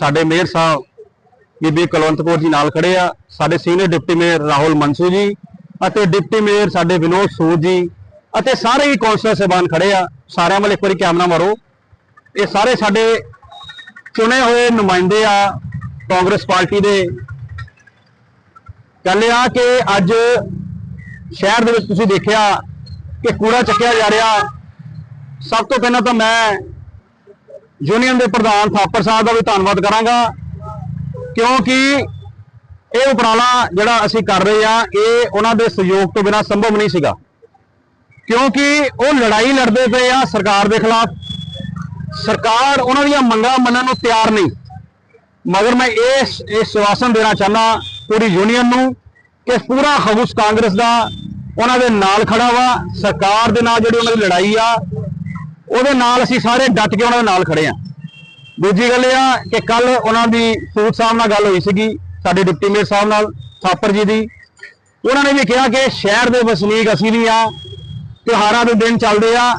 ਸਾਡੇ ਮੇਅਰ ਸਾਹਿਬ ਬੀਬੀ ਕੁਲਵੰਤ ਕੌਰ ਜੀ ਨਾਲ ਖੜੇ ਆ। ਸਾਡੇ senior deputy mayor Rahul Mansu ji ਅਤੇ ਡਿਪਟੀ ਮੇਅਰ ਸਾਡੇ ਵਿਨੋਦ ਸੂਦ ਜੀ ਅਤੇ ਸਾਰੇ ਹੀ ਕੌਂਸਲਰ ਸਹਿਬਾਨ ਖੜੇ ਆ। ਸਾਰਿਆਂ ਵੱਲ ਇੱਕ ਵਾਰੀ ਕੈਮਰਾ ਮਾਰੋ। ਇਹ ਸਾਰੇ ਸਾਡੇ ਚੁਣੇ ਹੋਏ ਨੁਮਾਇੰਦੇ ਆ ਕਾਂਗਰਸ ਪਾਰਟੀ ਦੇ। ਕਹਿੰਦੇ ਆ ਕਿ ਅੱਜ ਸ਼ਹਿਰ ਦੇ ਵਿੱਚ ਤੁਸੀਂ ਦੇਖਿਆ ਕਿ ਕੂੜਾ ਚੱਕਿਆ ਜਾ ਰਿਹਾ। ਸਭ ਤੋਂ ਪਹਿਲਾਂ ਤਾਂ ਮੈਂ ਯੂਨੀਅਨ ਦੇ ਪ੍ਰਧਾਨ ਥਾਪਰ ਸਾਹਿਬ ਦਾ ਵੀ ਧੰਨਵਾਦ ਕਰਾਂਗਾ। ਕਿਉਂਕਿ ਇਹ ਉਪਰਾਲਾ ਜਿਹੜਾ ਅਸੀਂ ਕਰ ਰਹੇ ਆ ਇਹ ਉਹਨਾਂ ਦੇ ਸਹਿਯੋਗ ਤੋਂ ਬਿਨਾਂ ਸੰਭਵ ਨਹੀਂ ਸੀਗਾ। ਕਿਉਂਕਿ ਉਹ ਲੜਾਈ ਲੜਦੇ ਪਏ ਆ ਸਰਕਾਰ ਦੇ ਖਿਲਾਫ। ਸਰਕਾਰ ਉਹਨਾਂ ਦੀਆਂ ਮੰਗਾਂ ਮੰਨਣ ਨੂੰ ਤਿਆਰ ਨਹੀਂ। ਮਗਰ ਮੈਂ ਇਸ ਇਸ ਸਵਾਸਨ ਦੇਣਾ ਚਾਹੁੰਦਾ ਪੂਰੀ ਯੂਨੀਅਨ ਨੂੰ ਕਿ ਪੂਰਾ ਹਾਊਸ ਕਾਂਗਰਸ ਦਾ ਉਹਨਾਂ ਦੇ ਨਾਲ ਖੜਾ ਵਾ। ਸਰਕਾਰ ਦੇ ਨਾਲ ਜਿਹੜੀ ਉਹਨਾਂ ਦੀ ਲੜਾਈ ਆ ਉਹਦੇ ਨਾਲ ਅਸੀਂ ਸਾਰੇ ਡਟ ਕੇ ਉਹਨਾਂ ਦੇ ਨਾਲ ਖੜੇ ਆ ਦੂਜੀ ਗੱਲ ਇਹ ਆ ਕਿ ਕੱਲ ਉਹਨਾਂ ਦੀ ਸੂਦ ਸਾਹਿਬ ਨਾਲ ਗੱਲ ਹੋਈ ਸੀਗੀ, ਸਾਡੇ ਡਿਪਟੀ ਮੇਅਰ ਸਾਹਿਬ ਨਾਲ, ਥਾਪਰ ਜੀ ਦੀ। ਉਹਨਾਂ ਨੇ ਵੀ ਕਿਹਾ ਕਿ ਸ਼ਹਿਰ ਦੇ ਵਸਨੀਕ ਅਸੀਂ ਵੀ ਆ ਤਿਉਹਾਰਾਂ ਦੇ ਦਿਨ ਚੱਲਦੇ ਆ,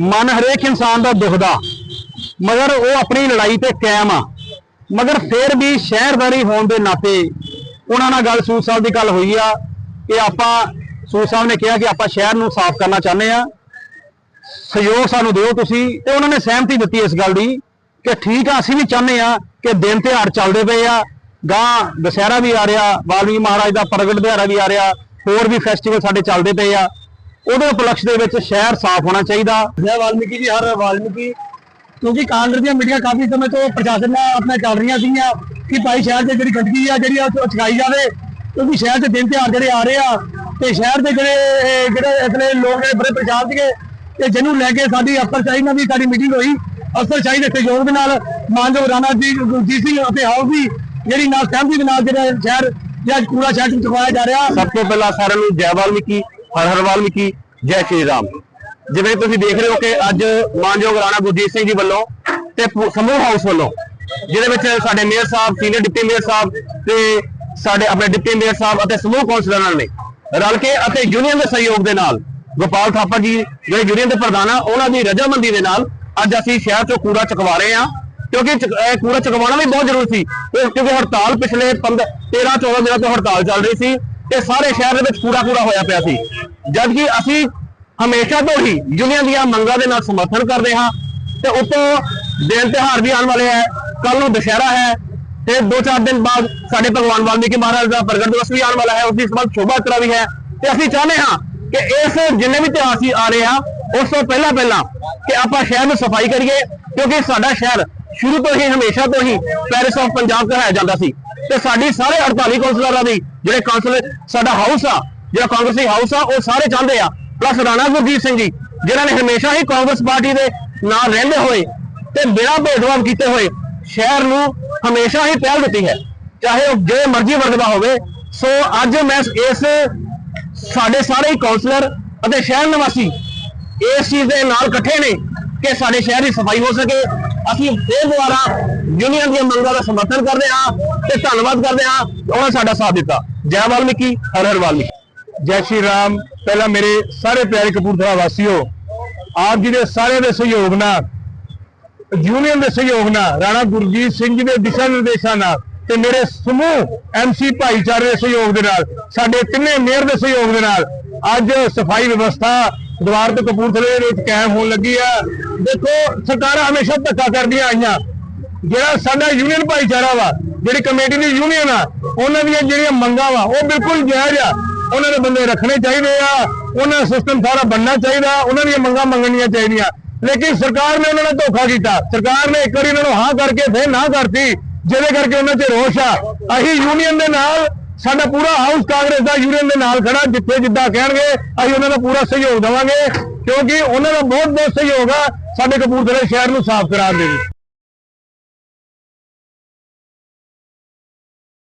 ਮਨ ਹਰੇਕ ਇਨਸਾਨ ਦਾ ਦੁਖਦਾ, ਮਗਰ ਉਹ ਆਪਣੀ ਲੜਾਈ ਤੇ ਕਾਇਮ ਆ। ਮਗਰ ਫਿਰ ਵੀ ਸ਼ਹਿਰਦਾਰੀ ਹੋਣ ਦੇ ਨਾਤੇ ਉਹਨਾਂ ਨਾਲ ਗੱਲ ਸੂਦ ਸਾਹਿਬ ਦੀ ਗੱਲ ਹੋਈ ਆ ਕਿ ਆਪਾਂ ਸੂਦ ਸਾਹਿਬ ਨੇ ਕਿਹਾ ਕਿ ਆਪਾਂ ਸ਼ਹਿਰ ਨੂੰ ਸਾਫ਼ ਕਰਨਾ ਚਾਹੁੰਦੇ ਆ। ਸਹਿਯੋਗ ਸਾਨੂੰ ਦਿਓ ਤੁਸੀਂ। ਤੇ ਉਹਨਾਂ ਨੇ ਸਹਿਮਤੀ ਦਿੱਤੀ ਇਸ ਗੱਲ ਦੀ ਕਿ ਠੀਕ ਆ, ਅਸੀਂ ਵੀ ਚਾਹੁੰਦੇ ਆ ਕਿ ਦਿਨ ਤਿਉਹਾਰ ਚੱਲਦੇ ਪਏ ਆ। ਗਾਂ ਦੁਸਹਿਰਾ ਵੀ ਆ ਰਿਹਾ, ਵਾਲਮੀਕੀ ਮਹਾਰਾਜ ਦਾ ਪ੍ਰਗਟ ਦਿਹਾੜਾ ਵੀ ਆ ਰਿਹਾ, ਹੋਰ ਵੀ ਫੈਸਟੀਵਲ ਸਾਡੇ ਚੱਲਦੇ ਪਏ ਆ। ਉਹਦੇ ਉਪਲਕਸ਼ ਦੇ ਵਿੱਚ ਸ਼ਹਿਰ ਸਾਫ਼ ਹੋਣਾ ਚਾਹੀਦਾ। ਜੈ ਵਾਲਮੀਕੀ ਜੀ, ਹਰ ਵਾਲਮੀਕੀ, ਕਿਉਂਕਿ ਕਾਂਗਰਸ ਦੀਆਂ ਮੀਡੀਆ ਕਾਫੀ ਸਮੇਂ ਤੋਂ ਪ੍ਰਸ਼ਾਸਨ ਨਾਲ ਆਪਣਾ ਚੱਲ ਰਹੀਆਂ ਸੀਗੀਆਂ ਕਿ ਭਾਈ ਸ਼ਹਿਰ 'ਚ ਜਿਹੜੀ ਗੰਦਗੀ ਆ, ਜਿਹੜੀ ਆ, ਉਹ ਚਕਾਈ ਜਾਵੇ। ਕਿਉਂਕਿ ਸ਼ਹਿਰ 'ਚ ਦਿਨ ਤਿਉਹਾਰ ਜਿਹੜੇ ਆ ਰਹੇ ਆ, ਤੇ ਸ਼ਹਿਰ ਦੇ ਜਿਹੜੇ ਜਿਹੜੇ ਇਸਲੇ ਲੋਕ ਜਿਹੜੇ ਬੜੇ ਪਰੇਸ਼ਾਨ ਸੀਗੇ ਤੇ ਜਿਹਨੂੰ ਲੈ ਕੇ ਸਾਡੀ ਅਫਸਰਸ਼ਾਹੀ ਨਾਲ ਵੀ ਸਾਡੀ ਮੀਟਿੰਗ ਹੋਈ। ਅਫਸਰਸ਼ਾਹੀ ਦੇ ਸਹਿਯੋਗ ਦੇ ਨਾਲ ਮਾਨਯੋਗ ਰਾਣਾ ਜੀ, ਗੁਰਜੀਤ ਸਿੰਘ ਅਤੇ ਹਾਊਸ ਦੀ ਜਿਹੜੀ ਨਾਲ ਸਹਿਮਤੀ ਦੇ ਨਾਲ ਜਿਹੜਾ ਸ਼ਹਿਰ, ਜਿਹੜਾ ਅੱਜ ਪੂਰਾ ਸ਼ਹਿਰ 'ਚ ਚੁਕਵਾਇਆ ਜਾ ਰਿਹਾ। ਸਭ ਤੋਂ ਪਹਿਲਾਂ ਸਾਰਿਆਂ ਨੂੰ ਜੈ ਵਾਲਮੀਕੀ, ਹਰ ਹਰ ਵਾਲਮੀਕੀ, ਜੈ ਸ਼੍ਰੀ ਰਾਮ। ਜਿਵੇਂ ਤੁਸੀਂ ਦੇਖ ਰਹੇ ਹੋ ਕਿ ਅੱਜ ਮਾਨਯੋਗ ਰਾਣਾ ਗੁਰਜੀਤ ਸਿੰਘ ਜੀ ਵੱਲੋਂ ਤੇ ਸਮੂਹ ਹਾਊਸ ਵੱਲੋਂ, ਜਿਹਦੇ ਵਿੱਚ ਸਾਡੇ ਮੇਅਰ ਸਾਹਿਬ, ਸੀਨੀਅਰ ਡਿਪਟੀ ਮੇਅਰ ਸਾਹਿਬ ਤੇ ਸਾਡੇ ਆਪਣੇ ਡਿਪਟੀ ਮੇਅਰ ਸਾਹਿਬ ਅਤੇ ਸਮੂਹ ਕੌਂਸਲਰਾਂ ਨੇ ਰਲ ਕੇ ਅਤੇ ਯੂਨੀਅਨ ਦੇ ਸਹਿਯੋਗ ਦੇ ਨਾਲ ਗੋਪਾਲ ਥਾਪਰ ਜੀ, ਜਿਹੜੇ ਯੂਨੀਅਨ ਦੇ ਪ੍ਰਧਾਨ ਆ, ਉਹਨਾਂ ਦੀ ਰਜਾਮੰਦੀ ਦੇ ਨਾਲ ਅੱਜ ਅਸੀਂ ਸ਼ਹਿਰ ਚੋਂ ਕੂੜਾ ਚਕਵਾ ਰਹੇ ਹਾਂ। ਕਿਉਂਕਿ ਚ- ਇਹ ਕੂੜਾ ਚੁਕਵਾਉਣਾ ਵੀ ਬਹੁਤ ਜ਼ਰੂਰੀ ਸੀ। ਇਹ ਕਿਉਂਕਿ ਹੜਤਾਲ ਪਿਛਲੇ 15 13 14 ਦਿਨਾਂ ਤੋਂ ਹੜਤਾਲ ਚੱਲ ਰਹੀ ਸੀ ਤੇ ਸਾਰੇ ਸ਼ਹਿਰ ਦੇ ਵਿੱਚ ਕੂੜਾ ਕੂੜਾ ਹੋਇਆ ਪਿਆ ਸੀ। ਜਦਕਿ ਅਸੀਂ ਹਮੇਸ਼ਾ ਤੋਂ ਹੀ ਯੂਨੀਅਨ ਦੀਆਂ ਮੰਗਾਂ ਦੇ ਨਾਲ ਸਮਰਥਨ ਕਰਦੇ ਹਾਂ, ਤੇ ਉਤੋਂ ਦਿਨ ਤਿਉਹਾਰ ਵੀ ਆਉਣ ਵਾਲੇ ਹੈ ਕੱਲ ਨੂੰ ਦੁਸ਼ਹਿਰਾ ਹੈ, ਤੇ ਦੋ ਚਾਰ ਦਿਨ ਬਾਅਦ ਸਾਡੇ ਭਗਵਾਨ ਵਾਲਮੀਕੀ ਮਹਾਰਾਜ ਦਾ ਪ੍ਰਗਟ ਦਿਵਸ ਵੀ ਆਉਣ ਵਾਲਾ ਹੈ, ਉਸ ਦੀ ਸੰਬੰਧ ਸ਼ੋਭਾ ਯਾਤਰਾ ਵੀ ਹੈ। ਤੇ ਅਸੀਂ ਚਾਹੁੰਦੇ ਹਾਂ ਕਿ ਇਸ ਜਿੰਨੇ ਵੀ ਤਿਉਹਾਰ ਸੀ ਆ ਰਹੇ ਆ ਉਸ ਤੋਂ ਪਹਿਲਾਂ ਪਹਿਲਾਂ ਕਿ ਆਪਾਂ ਸ਼ਹਿਰ ਨੂੰ ਸਫ਼ਾਈ ਕਰੀਏ, ਕਿਉਂਕਿ ਸਾਡਾ ਸ਼ਹਿਰ ਸ਼ੁਰੂ ਤੋਂ ਹੀ, ਹਮੇਸ਼ਾ ਤੋਂ ਹੀ ਪੈਰਿਸ ਆਫ ਪੰਜਾਬ ਕਹਾਇਆ ਜਾਂਦਾ ਸੀ। ਤੇ ਸਾਡੀ ਸਾਰੇ 48 ਕੌਂਸਲਰਾਂ ਦੀ ਜਿਹੜੇ ਕੌਂਸਲ, ਸਾਡਾ ਹਾਊਸ ਆ, ਜਿਹੜਾ ਕਾਂਗਰਸੀ ਹਾਊਸ ਆ, ਉਹ ਸਾਰੇ ਚਾਹੁੰਦੇ ਆ। ਪਲੱਸ ਰਾਣਾ ਗੁਰਜੀਤ ਸਿੰਘ ਜੀ, ਜਿਨ੍ਹਾਂ ਨੇ ਹਮੇਸ਼ਾ ਹੀ ਕਾਂਗਰਸ ਪਾਰਟੀ ਦੇ ਨਾਲ ਰਹਿੰਦੇ ਹੋਏ ਤੇ ਬਿਨਾਂ ਭੇਦਭਾਵ ਕੀਤੇ ਹੋਏ ਸ਼ਹਿਰ ਨੂੰ ਹਮੇਸ਼ਾ ਹੀ ਪਹਿਲ ਦਿੱਤੀ ਹੈ। ਚਾਹੇ ਉਹ ਜੇ ਮਰਜ਼ੀ ਵਰਗ ਦਾ ਹੋਵੇ, ਸੋ ਅੱਜ ਮੈਂ ਇਸ ਸਾਡੇ ਸਾਰੇ ਹੀ ਕਾਉਂਸਲਰ ਅਤੇ ਸ਼ਹਿਰ ਨਿਵਾਸੀ ਇਸ ਚੀਜ਼ ਦੇ ਨਾਲ ਇਕੱਠੇ ਨੇ ਕਿ ਸਾਡੇ ਸ਼ਹਿਰ ਦੀ ਸਫ਼ਾਈ ਹੋ ਸਕੇ। ਅਸੀਂ ਫੇਰ ਦੁਆਰਾ ਯੂਨੀਅਨ ਦੀਆਂ ਮੰਗਾਂ ਦਾ ਸਮਰਥਨ ਕਰਦੇ ਹਾਂ ਤੇ ਧੰਨਵਾਦ ਕਰਦੇ ਹਾਂ। ਕਿ ਉਹਨਾਂ ਸਾਡਾ ਸਾਥ ਦਿੱਤਾ। ਜੈ ਵਾਲਮੀਕੀ, ਹਰ ਹਰ ਵਾਲਮੀਕੀ। ਜੈ ਸ਼੍ਰੀ ਰਾਮ। ਪਹਿਲਾਂ ਮੇਰੇ ਸਾਰੇ ਪਿਆਰੇ ਕਪੂਰਥਲਾ ਵਾਸੀਓ, ਆਪ ਜੀ ਦੇ ਸਾਰਿਆਂ ਦੇ ਸਹਿਯੋਗ ਨਾਲ ਯੂਨੀਅਨ ਦੇ ਸਹਿਯੋਗ ਨਾਲ, ਰਾਣਾ ਗੁਰਜੀਤ ਸਿੰਘ ਜੀ ਦੇ ਦਿਸ਼ਾ ਨਿਰਦੇਸ਼ਾਂ ਨਾਲ ਤੇ ਮੇਰੇ ਸਮੂਹ ਐਮਸੀ ਭਾਈਚਾਰੇ ਦੇ ਸਹਿਯੋਗ ਦੇ ਨਾਲ, ਸਾਡੇ ਤਿੰਨੇ ਮੇਅਰ ਦੇ ਸਹਿਯੋਗ ਦੇ ਨਾਲ ਅੱਜ ਸਫ਼ਾਈ ਵਿਵਸਥਾ ਦੁਆਰ ਤੋਂ ਕਪੂਰਥਲੇ ਦੇ ਵਿੱਚ ਕਾਇਮ ਹੋਣ ਲੱਗੀ ਆ। ਦੇਖੋ, ਸਰਕਾਰਾਂ ਹਮੇਸ਼ਾ ਧੱਕਾ ਕਰਦੀਆਂ ਆਈਆਂ। ਜਿਹੜਾ ਸਾਡਾ ਯੂਨੀਅਨ ਭਾਈਚਾਰਾ ਵਾ, ਜਿਹੜੀ ਕਮੇਟੀ ਦੀ ਯੂਨੀਅਨ ਆ, ਉਹਨਾਂ ਦੀਆਂ ਜਿਹੜੀਆਂ ਮੰਗਾਂ ਵਾ, ਉਹ ਬਿਲਕੁਲ ਜਾਇਜ਼ ਆ। ਉਹਨਾਂ ਦੇ ਬੰਦੇ ਰੱਖਣੇ ਚਾਹੀਦੇ ਆ, ਉਹਨਾਂ ਦਾ ਸਿਸਟਮ ਸਾਰਾ ਬਣਨਾ ਚਾਹੀਦਾ, ਉਹਨਾਂ ਦੀਆਂ ਮੰਗਾਂ ਮੰਗਣੀਆਂ ਚਾਹੀਦੀਆਂ। ਲੇਕਿਨ ਸਰਕਾਰ ਨੇ ਉਹਨਾਂ ਨਾਲ ਧੋਖਾ ਕੀਤਾ। ਸਰਕਾਰ ਨੇ ਇੱਕ ਵਾਰੀ ਇਹਨਾਂ ਨੂੰ ਹਾਂ ਕਰਕੇ ਫਿਰ ਨਾ ਕਰਤੀ। ਜਿਹਦੇ ਕਰਕੇ ਉਹਨਾਂ 'ਚ ਰੋਸ਼ ਆ। ਅਸੀਂ ਯੂਨੀਅਨ ਦੇ ਨਾਲ, ਸਾਡਾ ਪੂਰਾ ਹਾਊਸ ਕਾਂਗਰਸ ਦਾ ਯੂਨੀਅਨ ਦੇ ਨਾਲ ਖੜਾ, ਜਿੱਥੇ ਜਿੱਦਾਂ ਕਹਿਣਗੇ, ਅਸੀਂ ਉਹਨਾਂ ਦਾ ਪੂਰਾ ਸਹਿਯੋਗ ਦੇਵਾਂਗੇ। ਕਿਉਂਕਿ ਉਹਨਾਂ ਦਾ ਬਹੁਤ ਬਹੁਤ ਸਹਿਯੋਗ ਆ ਸਾਡੇ ਕਪੂਰਥਲੇ ਸ਼ਹਿਰ ਨੂੰ ਸਾਫ਼ ਕਰਾਉਣ ਦੇ ਵਿੱਚ।